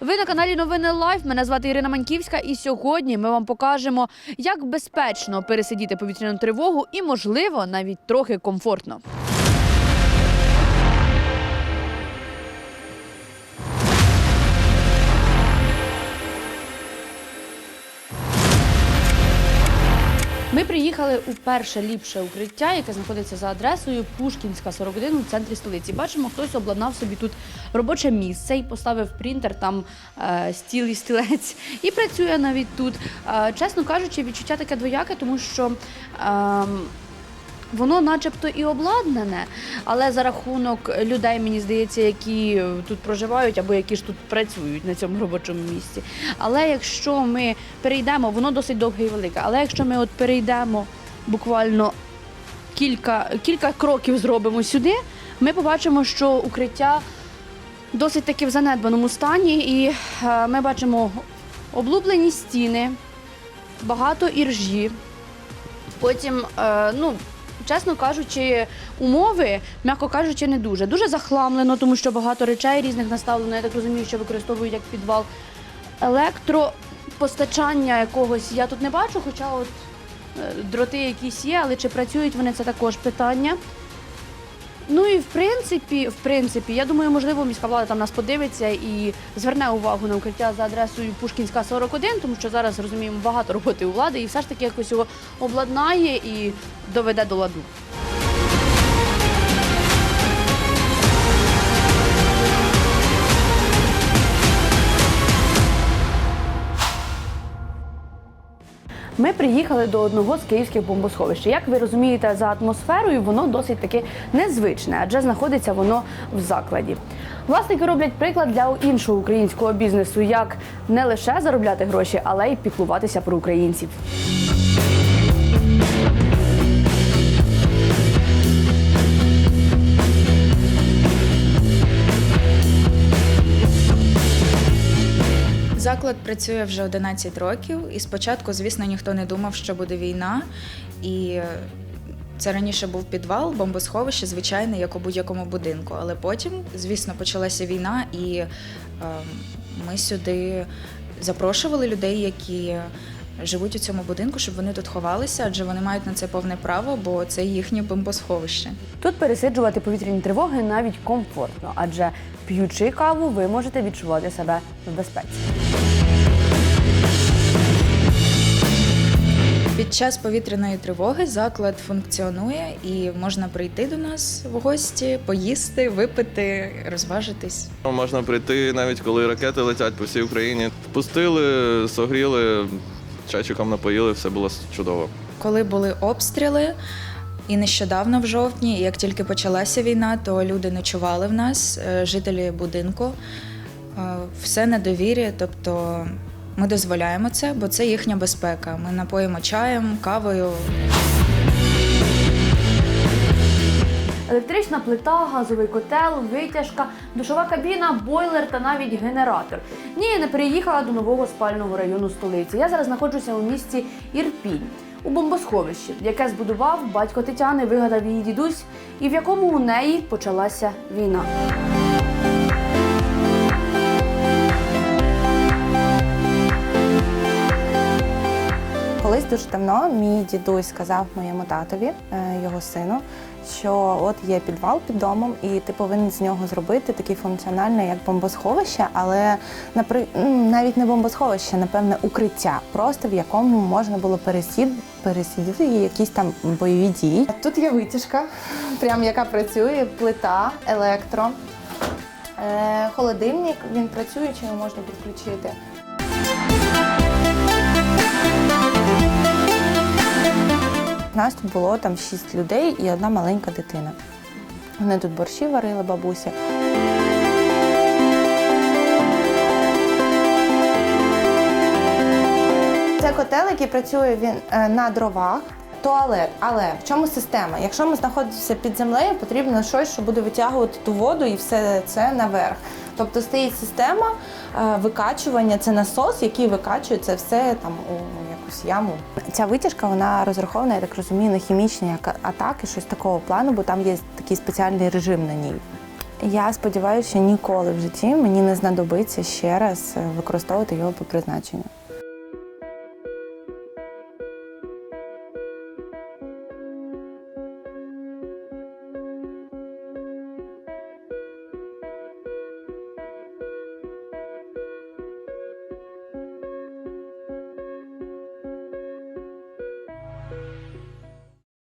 Ви на каналі Новини Лайф. Мене звати Ірина Маньківська, і сьогодні ми вам покажемо, як безпечно пересидіти повітряну тривогу і, можливо, навіть трохи комфортно. Ми приїхали у перше ліпше укриття, яке знаходиться за адресою Пушкінська, 41 у центрі столиці. Бачимо, хтось обладнав собі тут робоче місце і поставив принтер, там е, стіл і стілець, і працює навіть тут. Е, чесно кажучи, відчуття таке двояке, тому що. Е, Воно начебто і обладнане, але за рахунок людей, мені здається, які тут проживають або які ж тут працюють на цьому робочому місці. Але якщо ми перейдемо, воно досить довге і велике. Але якщо ми от перейдемо буквально кілька, кілька кроків зробимо сюди, ми побачимо, що укриття досить таки в занедбаному стані, і е, ми бачимо облублені стіни, багато іржі. Потім, е, ну, чесно кажучи, умови, м'яко кажучи, не дуже. Дуже захламлено, тому що багато речей різних наставлено. Я так розумію, що використовують як підвал. Електропостачання якогось я тут не бачу, хоча от е, дроти якісь є, але чи працюють вони, це також питання. Ну і в принципі, в принципі, я думаю, можливо, міська влада там нас подивиться і зверне увагу на укриття за адресою Пушкінська 41, тому що зараз розуміємо багато роботи у влади, і все ж таки якось його обладнає і доведе до ладу. Приїхали до одного з київських бомбосховищ. Як ви розумієте, за атмосферою воно досить таки незвичне, адже знаходиться воно в закладі. Власники роблять приклад для іншого українського бізнесу, як не лише заробляти гроші, але й піклуватися про українців. Заклад працює вже 11 років, і спочатку, звісно, ніхто не думав, що буде війна. І це раніше був підвал, бомбосховище, звичайне, як у будь-якому будинку. Але потім, звісно, почалася війна, і е, ми сюди запрошували людей, які живуть у цьому будинку, щоб вони тут ховалися, адже вони мають на це повне право, бо це їхнє бомбосховище. Тут пересиджувати повітряні тривоги навіть комфортно, адже п'ючи каву, ви можете відчувати себе в безпеці. Під час повітряної тривоги заклад функціонує і можна прийти до нас в гості, поїсти, випити, розважитись. Можна прийти навіть коли ракети летять по всій Україні. Впустили, согріли, чайчиком напоїли, все було чудово. Коли були обстріли, і нещодавно в жовтні, як тільки почалася війна, то люди ночували в нас, е, жителі будинку. Е, Все на довірі, тобто ми дозволяємо це, бо це їхня безпека. Ми напоїмо чаєм, кавою. Електрична плита, газовий котел, витяжка, душова кабіна, бойлер та навіть генератор. Ні, я не переїхала до нового спального району столиці. Я зараз знаходжуся у місті Ірпінь. У бомбосховищі, яке збудував батько Тетяни, вигадав її дідусь, і в якому у неї почалася війна. Дуже давно мій дідусь сказав моєму татові, е, його сину, що от є підвал під домом, і ти повинен з нього зробити такий функціональний, як бомбосховище, але напри... навіть не бомбосховище, напевне, укриття, просто в якому можна було пересід... пересидіти якісь там бойові дії. Тут є витяжка, прям яка працює, плита, електро. Е, холодильник, він працює, чи його можна підключити. Нас тут було там шість людей і одна маленька дитина. Вони тут борщі варили бабуся. Це котел, який працює він е, на дровах. Туалет, але в чому система? Якщо ми знаходимося під землею, потрібно щось, що буде витягувати ту воду і все це наверх. Тобто стоїть система е, викачування, це насос, який викачує це все там у якусь яму. Ця витяжка вона розрахована, я так розумію, на хімічні атаки, щось такого плану, бо там є такий спеціальний режим на ній. Я сподіваюся, що ніколи в житті мені не знадобиться ще раз е, використовувати його по призначенню.